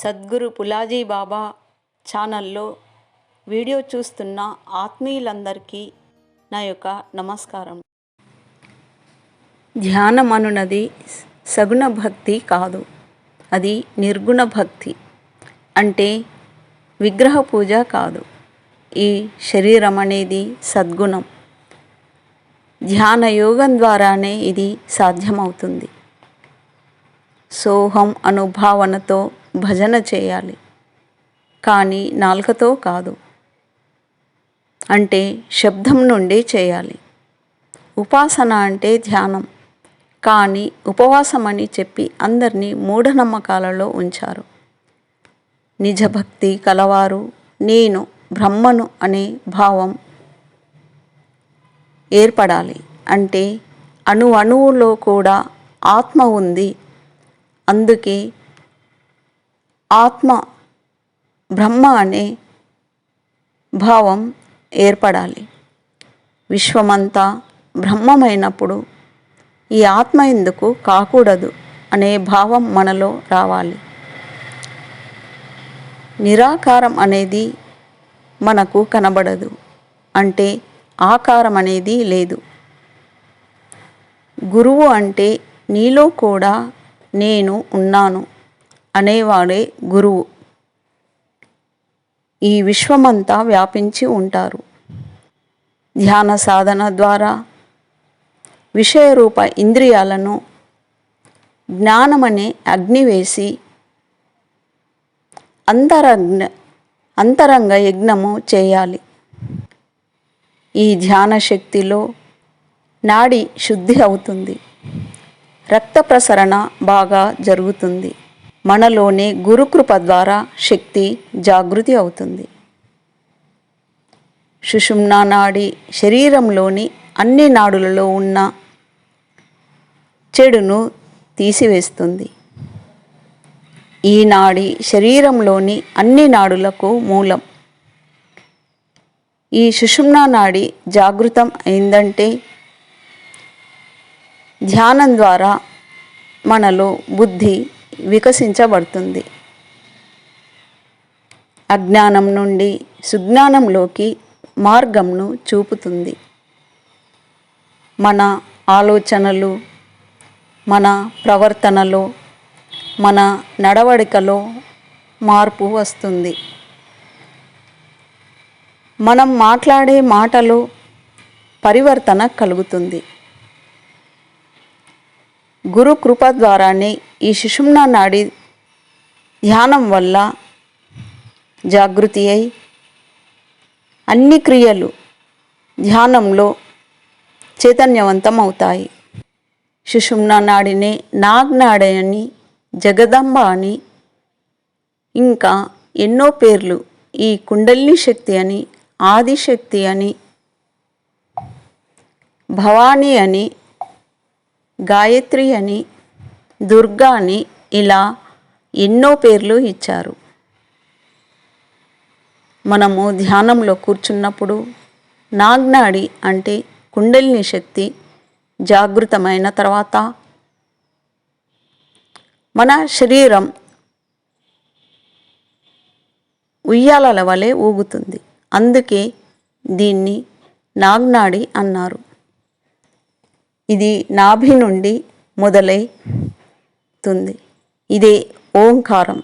సద్గురు పులాజీ బాబా ఛానల్లో వీడియో చూస్తున్న ఆత్మీయులందరికీ నా యొక్క నమస్కారం. ధ్యానం అనున్నది సగుణ భక్తి కాదు అది నిర్గుణ భక్తి అంటే విగ్రహ పూజ కాదు ఈ శరీరం అనేది సద్గుణం. ధ్యాన యోగం ద్వారానే ఇది సాధ్యమవుతుంది. సోహం అనుభావనతో భజన చేయాలి. కానీ నాలుకతో కాదు. అంటే శబ్దం నుండి చేయాలి. ఉపాసన అంటే ధ్యానం. కానీ ఉపవాసం అని చెప్పి అందరినీ మూఢనమ్మకాలలో ఉంచారు. నిజభక్తి కలవారు నేను బ్రహ్మను అనే భావం ఏర్పడాలి. అంటే అణు అణువులో కూడా ఆత్మ ఉంది. అందుకే ఆత్మ బ్రహ్మ అనే భావం ఏర్పడాలి. విశ్వమంతా బ్రహ్మమైనప్పుడు ఈ ఆత్మ ఎందుకు కాకూడదు అనే భావం మనలో రావాలి. నిరాకారం అనేది మనకు కనబడదు అంటే ఆకారం అనేది లేదు. గురువు అంటే నీలో కూడా నేను ఉన్నాను అనేవాడే గురువు. ఈ విశ్వమంతా వ్యాపించి ఉంటారు. ధ్యాన సాధన ద్వారా విషయరూప ఇంద్రియాలను జ్ఞానమనే అగ్ని వేసి అంతరంగ అంతరంగ యజ్ఞము చేయాలి. ఈ ధ్యాన శక్తిలో నాడి శుద్ధి అవుతుంది. రక్త ప్రసరణ బాగా జరుగుతుంది. మనలోనే గురుకృప ద్వారా శక్తి జాగృతి అవుతుంది. సుషుమ్నా నాడి శరీరంలోని అన్ని నాడులలో ఉన్న చెడును తీసివేస్తుంది. ఈ నాడి శరీరంలోని అన్ని నాడులకు మూలం. ఈ సుషుమ్నా నాడి జాగృతం అయిందంటే ధ్యానం ద్వారా మనలో బుద్ధి వికసించబడుతుంది. అజ్ఞానం నుండి సుజ్ఞానంలోకి మార్గంను చూపుతుంది. మన ఆలోచనలు మన ప్రవర్తనలో మన నడవడికలో మార్పు వస్తుంది. మనం మాట్లాడే మాటలో పరివర్తన కలుగుతుంది. గురు కృప ద్వారానే ఈ సుషుమ్నా నాడి ధ్యానం వల్ల జాగృతి అయి అన్ని క్రియలు ధ్యానంలో చైతన్యవంతం అవుతాయి సుషుమ్నా నాడిని నాగ్నాడని అని జగదంబ అని ఇంకా ఎన్నో పేర్లు ఈ కుండలిని శక్తి అని ఆదిశక్తి అని భవానీ అని గాయత్రి అని దుర్గా అని ఇలా ఎన్నో పేర్లు ఇచ్చారు. మనము ధ్యానంలో కూర్చున్నప్పుడు నాగ్నాడి అంటే కుండలిని శక్తి జాగృతమైన తర్వాత మన శరీరం ఉయ్యాలల వలె ఊగుతుంది. అందుకే దీన్ని నాగ్నాడి అన్నారు. ఇది నాభి నుండి మొదలైతుంది. ఇదే ఓంకారం.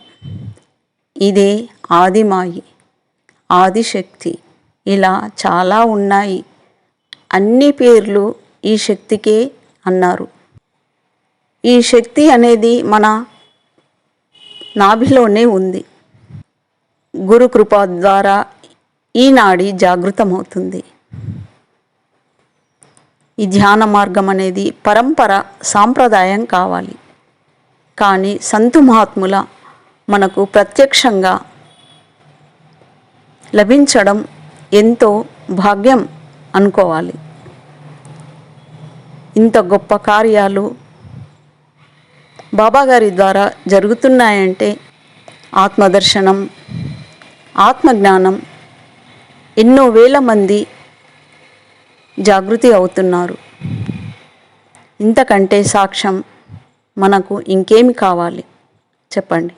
ఇదే ఆదిమాయి ఆదిశక్తి. ఇలా చాలా ఉన్నాయి. అన్ని పేర్లు ఈ శక్తికే అన్నారు. ఈ శక్తి అనేది మన నాభిలోనే ఉంది. గురు కృప ద్వారా ఈనాడి జాగృతమవుతుంది. ఈ ధ్యాన మార్గం అనేది పరంపర సాంప్రదాయం కావాలి. కానీ సంతు మహాత్ముల మనకు ప్రత్యక్షంగా లభించడం ఎంతో భాగ్యం అనుకోవాలి. ఇంత గొప్ప కార్యాలు బాబాగారి ద్వారా జరుగుతున్నాయంటే ఆత్మదర్శనం ఆత్మజ్ఞానం ఎన్నో వేల మంది జాగృతి అవుతున్నారు ఇంతకంటే సాక్ష్యం మనకు ఇంకేమి కావాలి చెప్పండి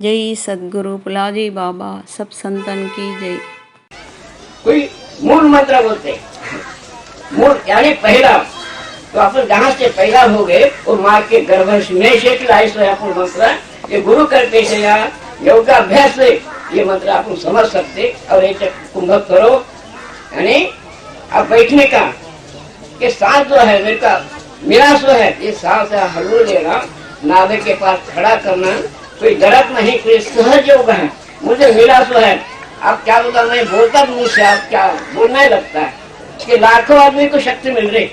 जय सद्गुरु पुलाजी बाबा सब संतन की जय कोई मूल मंत्र बोलते मूल यानी पहला तो अपन जहाँ से पैदा हो गए वो माँ के गर्भ में से लाए सो है अपन मंत्र ये गुरु करते से या योगा अभ्यास से ये मंत्र आप समझ सकते और एक कुंभक करो यानी अब बैठने का, ये सांस जो है मेरे का मेरा जो है, ये सांस है हल्लू लेना नाभे के पास खड़ा करना, कोई गलत नहीं, कोई सहज योग है। मुझे मिला सो है, आप क्या बोलता मैं बोलता भी मुझसे आप क्या बोलने लगता है। कि लाखों आदमी को शक्ति मिल रही।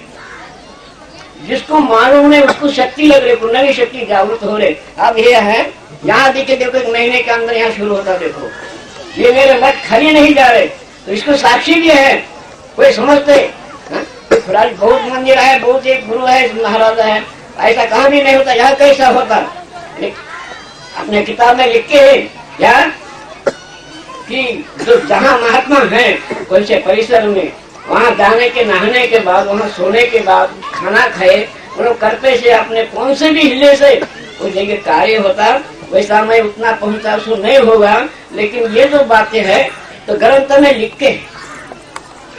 जिसको मालूम नहीं उसको शक्ति लग रही, पुण्य शक्ति जागृत हो रहे। अब ये है, यहाँ देखे देखो, एक महीने के अंदर यहाँ शुरू होता, देखो। ये मेरे मत खाली नहीं जा रहे। तो इसको साक्षी भी है। कोई समझते? बहुत मंदिर है, बहुत एक गुरु है महाराजा है ऐसा कहा भी नहीं होता, यहाँ कैसा होता अपने किताब में लिख के क्या कि जो जहाँ महात्मा है वैसे परिसर में, वहाँ जाने के, नहाने के बाद, वहाँ सोने के बाद, खाना खाए वो करते से अपने कौन से भी हिले से वो जगह कार्य होता, वैसा मैं उतना पहुँचा सो नहीं होगा लेकिन ये जो बातें है तो ग्रंथ में लिख के।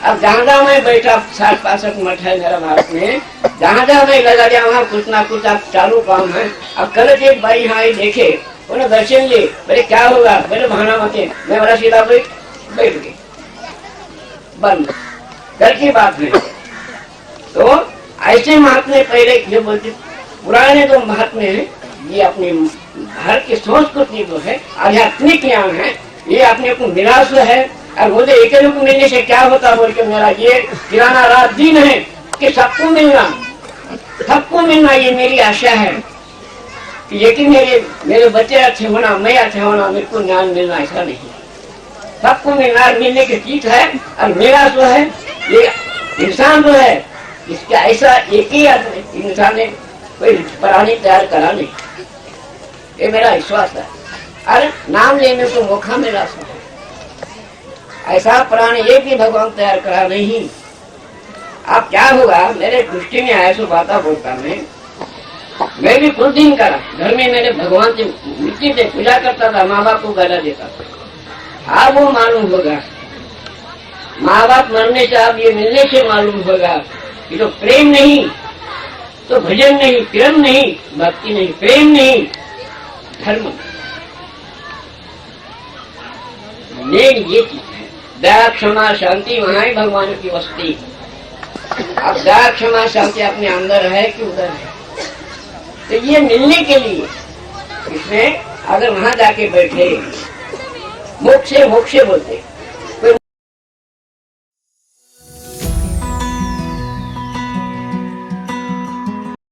अब जहाँ जहाँ मैं बैठा साठ पासठ मठ है मेरा भारत में। जहाँ जहाँ मैं लगा दिया वहाँ कुछ ना कुछ आप चालू काम है। अब कल एक भाई यहाँ आई देखे। उन्हें दर्शन लिए। बोले, क्या होगा? बोले भाना मते। मैं बड़ा सीधा बैठ बैठ गई। बंद। घर की बात नहीं तो ऐसे महात्मे पहले जो बोलते, पुराने जो महात्मे हैं, ये अपने भारत की संस्कृति जो है, आध्यात्मिक ज्ञान है, ये अपने को निराश है। और मुझे एक को मिलने से क्या होता बोल के मेरा ये किराना रात दिन है कि सबको मिलना। सबको मिलना ये मेरी आशा है। कि मेरे मेरे बच्चे अच्छे होना, मैं अच्छा होना, मेरे को ज्ञान मिलना ऐसा नहीं। सबको मिलना मिलने की चीज़ है और मेरा जो है, ये इंसान जो है, इसका ऐसा एक ही इंसान ने कोई प्राणी तैयार करा नहीं। ये मेरा विश्वास है। अरे नाम लेने को मौका मिला सो। ऐसा प्राणी एक भी भगवान तैयार करा नहीं। अब क्या होगा, मेरे दृष्टि में आया सो बाता बोलता मैं। मैं भी कुछ दिन करा घर में मैंने भगवान से मिट्टी से पूजा करता था माँ बाप को गला देता था। अब वो मालूम होगा। माँ बाप मरने से अब ये मिलने से मालूम होगा कि तो प्रेम नहीं तो भजन नहीं प्रेम नहीं, भक्ति नहीं, प्रेम नहीं, धर्म ये चीज़ है दया क्षमा शांति वहाँ ही भगवान की वस्ती। अब दया क्षमा शांति अपने अंदर है कि उधर है? तो ये मिलने के लिए इसमें अगर वहाँ जाके बैठे, मोक्ष मोक्ष बोलते